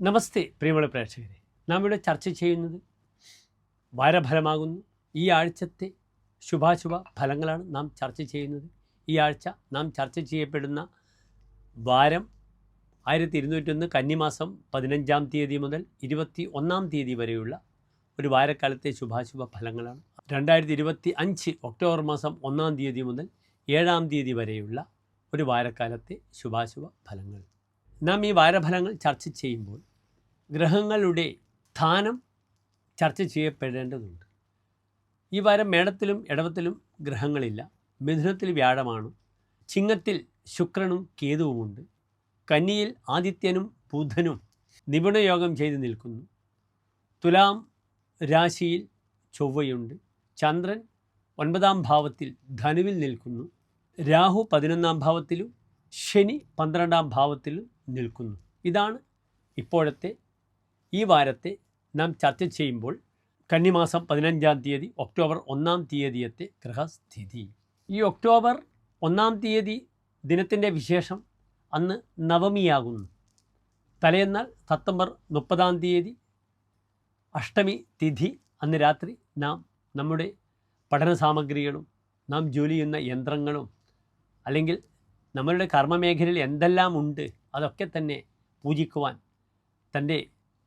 നമസ്തേ പ്രിയമുള്ള പ്രേക്ഷകരെ. നാം ഇവിടെ ചർച്ച ചെയ്യുന്നത് വാരഫലമാകുന്നു. ഈ ആഴ്ചത്തെ ശുഭാശുഭ ഫലങ്ങളാണ് നാം ചർച്ച ചെയ്യുന്നത്. ഈ ആഴ്ച നാം ചർച്ച ചെയ്യപ്പെടുന്ന വാരം ആയിരത്തി ഇരുന്നൂറ്റൊന്ന് കന്നിമാസം പതിനഞ്ചാം തീയതി മുതൽ ഇരുപത്തി ഒന്നാം തീയതി വരെയുള്ള ഒരു വാരക്കാലത്തെ ശുഭാശുഭ ഫലങ്ങളാണ്. രണ്ടായിരത്തി ഇരുപത്തി അഞ്ച് ഒക്ടോബർ മാസം ഒന്നാം തീയതി മുതൽ ഏഴാം തീയതി വരെയുള്ള ഒരു വാരക്കാലത്തെ ശുഭാശുഭ ഫലങ്ങൾ. നാം ഈ വാരഫലങ്ങൾ ചർച്ച ചെയ്യുമ്പോൾ ഗ്രഹങ്ങളുടെ സ്ഥാനം ചർച്ച ചെയ്യപ്പെടേണ്ടതുണ്ട്. ഈ വാരം മേടത്തിലും ഇടവത്തിലും ഗ്രഹങ്ങളില്ല. മിഥുനത്തിൽ വ്യാഴമാണ്. ചിങ്ങത്തിൽ ശുക്രനും കേതുവുമുണ്ട്. കന്നിയിൽ ആദിത്യനും ബുധനും നിപുണയോഗം ചെയ്ത് നിൽക്കുന്നു. തുലാം രാശിയിൽ ചൊവ്വയുണ്ട്. ചന്ദ്രൻ ഒൻപതാം ഭാവത്തിൽ ധനുവിൽ നിൽക്കുന്നു. രാഹു പതിനൊന്നാം ഭാവത്തിലും ശനി പന്ത്രണ്ടാം ഭാവത്തിൽ നിൽക്കുന്നു. ഇതാണ് ഇപ്പോഴത്തെ ഈ വാരത്തെ നാം ചർച്ച ചെയ്യുമ്പോൾ കന്നിമാസം പതിനഞ്ചാം തീയതി ഒക്ടോബർ ഒന്നാം തീയതിയത്തെ ഗ്രഹസ്ഥിതി. ഈ ഒക്ടോബർ ഒന്നാം തീയതി ദിനത്തിന്റെ വിശേഷം അന്ന് നവമിയാകുന്നു. തലേന്നാൾ സെപ്റ്റംബർ മുപ്പതാം തീയതി അഷ്ടമി തിഥി അന്ന് രാത്രി നാം നമ്മുടെ പഠന സാമഗ്രികളും നാം ജോലി ചെയ്യുന്ന യന്ത്രങ്ങളും അല്ലെങ്കിൽ നമ്മളുടെ കർമ്മമേഖലയിൽ എന്തെല്ലാം ഉണ്ട് അതൊക്കെ തന്നെ പൂജിക്കുവാൻ തന്റെ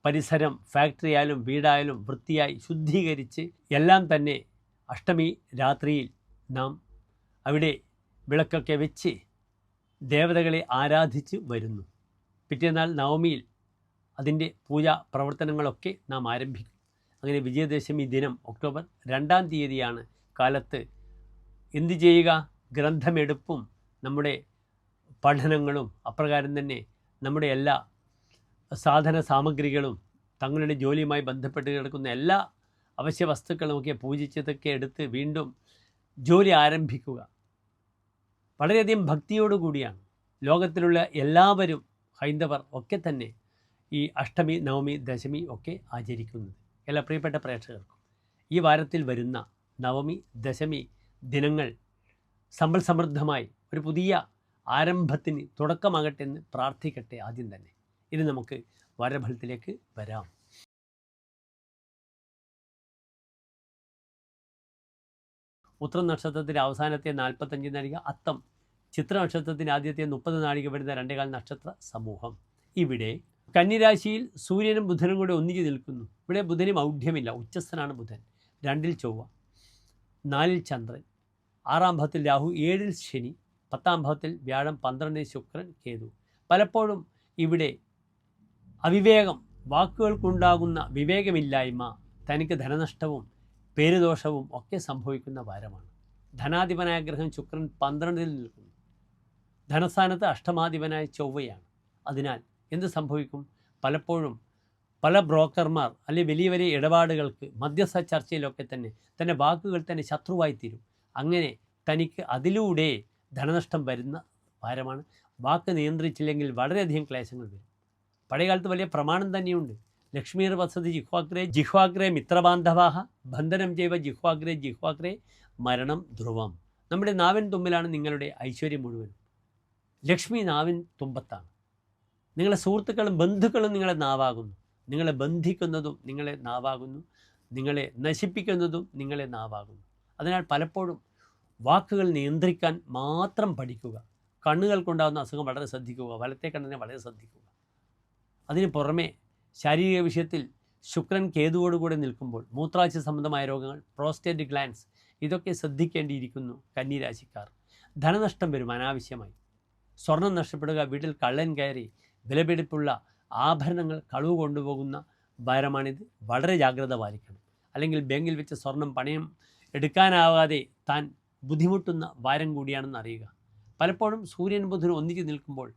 പരിസരം ഫാക്ടറി ആയാലും വീടായാലും വൃത്തിയായി ശുദ്ധീകരിച്ച് എല്ലാം തന്നെ അഷ്ടമി രാത്രിയിൽ നാം അവിടെ വിളക്കൊക്കെ വെച്ച് ദേവതകളെ ആരാധിച്ച് വരുന്നു. പിറ്റേന്നാൾ നവമിയിൽ അതിന്റെ പൂജാ പ്രവർത്തനങ്ങളൊക്കെ നാം ആരംഭിക്കും. അങ്ങനെ വിജയദശമി ദിനം ഒക്ടോബർ രണ്ടാം തീയതിയാണ് കാലത്ത് എന്തു ചെയ്യുക? ഗ്രന്ഥമെടുപ്പും നമ്മുടെ പഠനങ്ങളും അപ്രകാരം തന്നെ നമ്മുടെ എല്ലാ സാധന സാമഗ്രികളും തങ്ങളുടെ ജോലിയുമായി ബന്ധപ്പെട്ട് കിടക്കുന്ന എല്ലാ അവശ്യ വസ്തുക്കളുമൊക്കെ പൂജിച്ചതൊക്കെ എടുത്ത് വീണ്ടും ജോലി ആരംഭിക്കുക. വളരെയധികം ഭക്തിയോടുകൂടിയാണ് ലോകത്തിലുള്ള എല്ലാവരും ഹൈന്ദവർ ഒക്കെ തന്നെ ഈ അഷ്ടമി നവമി ദശമി ഒക്കെ ആചരിക്കുന്നത്. എല്ലാ പ്രിയപ്പെട്ട പ്രേക്ഷകർക്കും ഈ വാരത്തിൽ വരുന്ന നവമി ദശമി ദിനങ്ങൾ സമ്പൽ സമൃദ്ധമായി ഒരു പുതിയ ആരംഭത്തിന് തുടക്കമാകട്ടെ എന്ന് പ്രാർത്ഥിക്കട്ടെ ആദ്യം തന്നെ. ഇനി നമുക്ക് വാരഫലത്തിലേക്ക് വരാം. ഉത്തര നക്ഷത്രത്തിന്റെ അവസാനത്തെ നാൽപ്പത്തഞ്ച് നാഴിക അത്തം ചിത്ര നക്ഷത്രത്തിന്റെ ആദ്യത്തെ മുപ്പത് നാഴിക വരുന്ന രണ്ടേകാൽ നക്ഷത്ര സമൂഹം. ഇവിടെ കന്നിരാശിയിൽ സൂര്യനും ബുധനും കൂടെ ഒന്നിച്ച് നിൽക്കുന്നു. ഇവിടെ ബുധനും ഔഢ്യമില്ല ഉച്ചസ്ഥനാണ് ബുധൻ. രണ്ടിൽ ചൊവ്വ നാലിൽ ചന്ദ്രൻ ആറാം ഭാവത്തിൽ രാഹു ഏഴിൽ ശനി പത്താം ഭാവത്തിൽ വ്യാഴം പന്ത്രണ്ടിന് ശുക്രൻ കേതു. പലപ്പോഴും ഇവിടെ അവിവേകം വാക്കുകൾക്കുണ്ടാകുന്ന വിവേകമില്ലായ്മ തനിക്ക് ധനനഷ്ടവും പേരുദോഷവും ഒക്കെ സംഭവിക്കുന്ന വാരമാണ്. ധനാധിപനായ ഗ്രഹം ശുക്രൻ പന്ത്രണ്ടിൽ നിൽക്കുന്നു. ധനസ്ഥാനത്ത് അഷ്ടമാധിപനായ ചൊവ്വയാണ്. അതിനാൽ എന്ത് സംഭവിക്കും? പലപ്പോഴും പല ബ്രോക്കർമാർ അല്ലെങ്കിൽ വലിയ വലിയ ഇടപാടുകൾക്ക് മധ്യസ്ഥ ചർച്ചയിലൊക്കെ തന്നെ തന്റെ വാക്കുകൾ തന്നെ ശത്രുവായി തീരും അങ്ങനെ തനിക്ക് അതിലൂടെ ധനനഷ്ടം വരുന്ന ഭാരമാണ്. വാക്ക് നിയന്ത്രിച്ചില്ലെങ്കിൽ വളരെയധികം ക്ലേശങ്ങൾ വരും. പഴയകാലത്ത് വലിയ പ്രമാണം തന്നെയുണ്ട്. ലക്ഷ്മീർ വസതി ജിഹ്വാഗ്രേ ജിഹ്വാഗ്രേ മിത്രബാന്ധവാഹ ബന്ധനം ചെയ്വ ജിഹ്വാഗ്രേ ജിഹ്വാഗ്രേ മരണം ധ്രുവം. നമ്മുടെ നാവിൻ തുമ്പിലാണ് നിങ്ങളുടെ ഐശ്വര്യം മുഴുവൻ ലക്ഷ്മി നാവിൻ തുമ്പത്താണ്. നിങ്ങളെ സുഹൃത്തുക്കളും ബന്ധുക്കളും നിങ്ങളെ നാവാകുന്നു. നിങ്ങളെ ബന്ധിക്കുന്നതും നിങ്ങളെ നാവാകുന്നു. നിങ്ങളെ നശിപ്പിക്കുന്നതും നിങ്ങളെ നാവാകുന്നു. അതിനാൽ പലപ്പോഴും വാക്കുകൾ നിയന്ത്രിക്കാൻ മാത്രം പഠിക്കുക. കണ്ണുകൾക്കുണ്ടാകുന്ന അസുഖം വളരെ ശ്രദ്ധിക്കുക. വലത്തെ കണ്ണിനെ വളരെ ശ്രദ്ധിക്കുക. അതിന് പുറമെ ശാരീരിക വിഷയത്തിൽ ശുക്രൻ കേതുവോടുകൂടെ നിൽക്കുമ്പോൾ മൂത്രാശയ സംബന്ധമായ രോഗങ്ങൾ പ്രോസ്റ്റേറ്റ് ഗ്ലാൻസ് ഇതൊക്കെ ശ്രദ്ധിക്കേണ്ടിയിരിക്കുന്നു കന്നിരാശിക്കാർ. ധനനഷ്ടം വരും അനാവശ്യമായി. സ്വർണം നഷ്ടപ്പെടുക വീട്ടിൽ കള്ളൻ കയറി വിലപിടിപ്പുള്ള ആഭരണങ്ങൾ കളവ് കൊണ്ടുപോകുന്ന വാരമാണിത് വളരെ ജാഗ്രത പാലിക്കണം. അല്ലെങ്കിൽ ബാങ്കിൽ വെച്ച് സ്വർണം പണയം എടുക്കാനാവാതെ താൻ ബുദ്ധിമുട്ടുന്ന വാരം കൂടിയാണെന്ന് അറിയുക. പലപ്പോഴും സൂര്യൻ ബുധനും ഒന്നിച്ച് നിൽക്കുമ്പോൾ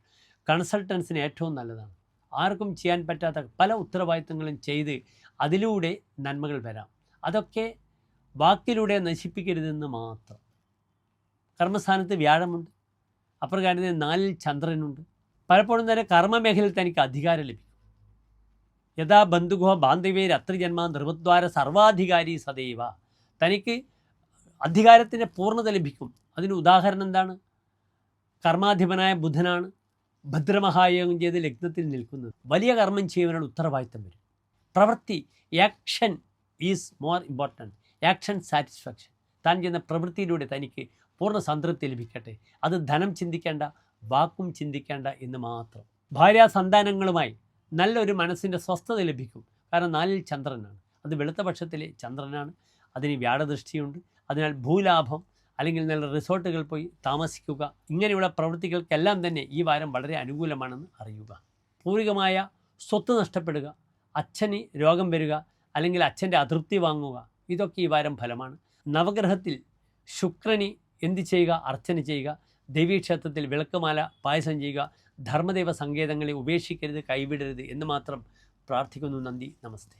കൺസൾട്ടൻസിന് ഏറ്റവും നല്ലതാണ്. ആർക്കും ചെയ്യാൻ പറ്റാത്ത പല ഉത്തരവാദിത്തങ്ങളും ചെയ്ത് അതിലൂടെ നന്മകൾ വരാം. അതൊക്കെ വാക്കിലൂടെ നശിപ്പിക്കരുതെന്ന് മാത്രം. കർമ്മസ്ഥാനത്ത് വ്യാഴമുണ്ട്. അപ്രകാരം നാലിൽ ചന്ദ്രനുണ്ട്. പലപ്പോഴും തന്നെ കർമ്മമേഖലയിൽ തനിക്ക് അധികാരം ലഭിക്കും. യഥാ ബന്ധുഗുഹ ബാന്ധവ്യർ രത്രിജന്മ നിർവദ്വാര സർവാധികാരി സദൈവ. തനിക്ക് അധികാരത്തിന്റെ പൂർണത ലഭിക്കും. അതിന് ഉദാഹരണം എന്താണ്? കർമാധിപനായ ബുധനാണ് ഭദ്രമഹായോഗം ചെയ്ത് ലഗ്നത്തിൽ നിൽക്കുന്നത്. വലിയ കർമ്മം ചെയ്യുവാനുള്ള ഉത്തരവാദിത്തം വരും പ്രവൃത്തി action is more important action satisfaction താൻ ചെയ്യുന്ന പ്രവൃത്തിയിലൂടെ തനിക്ക് പൂർണ സംതൃപ്തി ലഭിക്കട്ടെ. അത് ധനം ചിന്തിക്കേണ്ട വാക്കും ചിന്തിക്കേണ്ട എന്ന് മാത്രം. ഭാര്യ സന്താനങ്ങളുമായി നല്ലൊരു മനസ്സിന്റെ സ്വസ്ഥത ലഭിക്കും. കാരണം നാലിൽ ചന്ദ്രനാണ്. അത് വെളുത്ത പക്ഷത്തിലെ ചന്ദ്രനാണ്. അതിന് വ്യാഴദൃഷ്ടിയുണ്ട്. അതിനാൽ ഭൂലാഭം അല്ലെങ്കിൽ നല്ല റിസോർട്ടുകൾ പോയി താമസിക്കുക ഇങ്ങനെയുള്ള പ്രവൃത്തികൾക്കെല്ലാം തന്നെ ഈ വാരം വളരെ അനുകൂലമാണെന്ന് അറിയുക. പൂർവികമായ സ്വത്ത് നഷ്ടപ്പെടുക അച്ഛന് രോഗം വരിക അല്ലെങ്കിൽ അച്ഛന്റെ അതൃപ്തി വാങ്ങുക ഇതൊക്കെ ഈ വാരം ഫലമാണ്. നവഗ്രഹത്തിൽ ശുക്രന് എന്ത് ചെയ്യുക? അർച്ചന ചെയ്യുക. ദേവീക്ഷേത്രത്തിൽ വിളക്കുമാല പായസം ചെയ്യുക. ധർമ്മദേവ സങ്കേതങ്ങളെ ഉപേക്ഷിക്കരുത് കൈവിടരുത് എന്ന് മാത്രം പ്രാർത്ഥിക്കുന്നു നന്ദി നമസ്തേ.